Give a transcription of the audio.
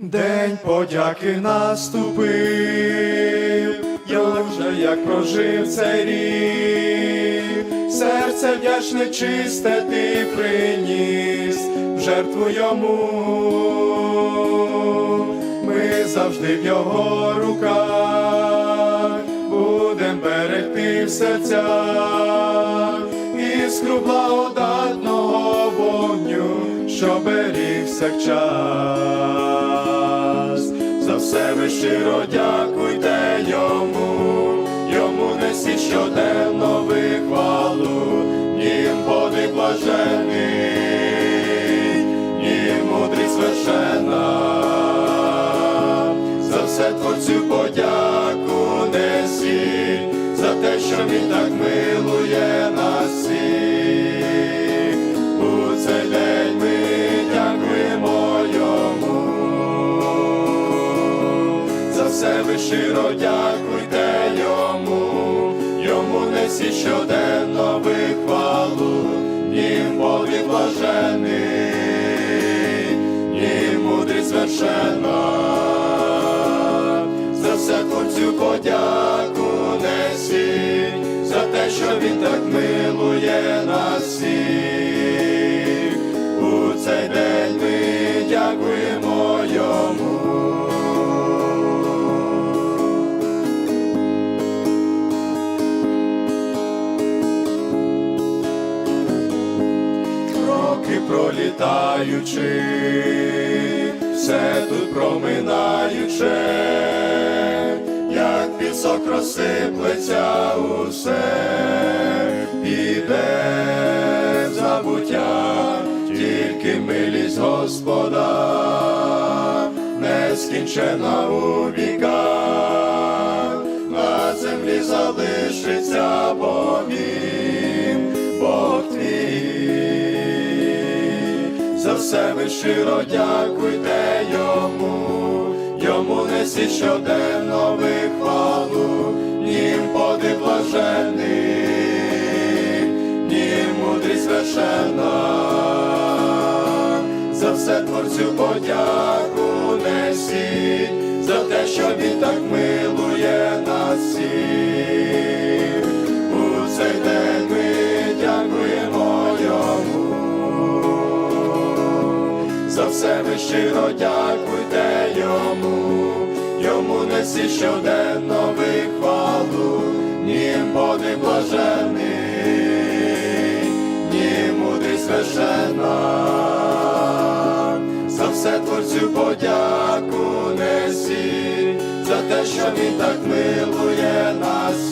День подяки наступив, як же як прожив цей рік, серце вдячне чисте ти приніс. В жертву йому, ми завжди в його руках, будем берегти в серцях іскру благодатного вогню, що беріг всякчас. Все ви щиро дякуйте йому, йому несіть щоденно ви хвалу, нім подвиг блажений, нім мудрість священна. За все творцю подяку несіть, за те, що він так милує нас щиро дякуйте йому, йому несіть щоденно ви хвалу, нім подвиг блажений, нім мудрість священна. За все творцю подяку несіть, за те, що він так милує нас всіх. Роки пролітаючи, все тут проминаюче, як пісок розсиплеться усе, піде забуття, тільки милість Господа, нескінчена у віках, на землі залишиться все ви щиро дякуйте йому, йому несіть щоденно ви хвалу, нім подив блажений, нім мудрість священна. За все творцю подяку несіть, за те, що він так милує все ви щиро дякуйте йому, йому несіть щоденно ви хвалу, нім подвиг блажений, нім мудрість священна. За все творцю подяку несіть, за те, що він так милує нас.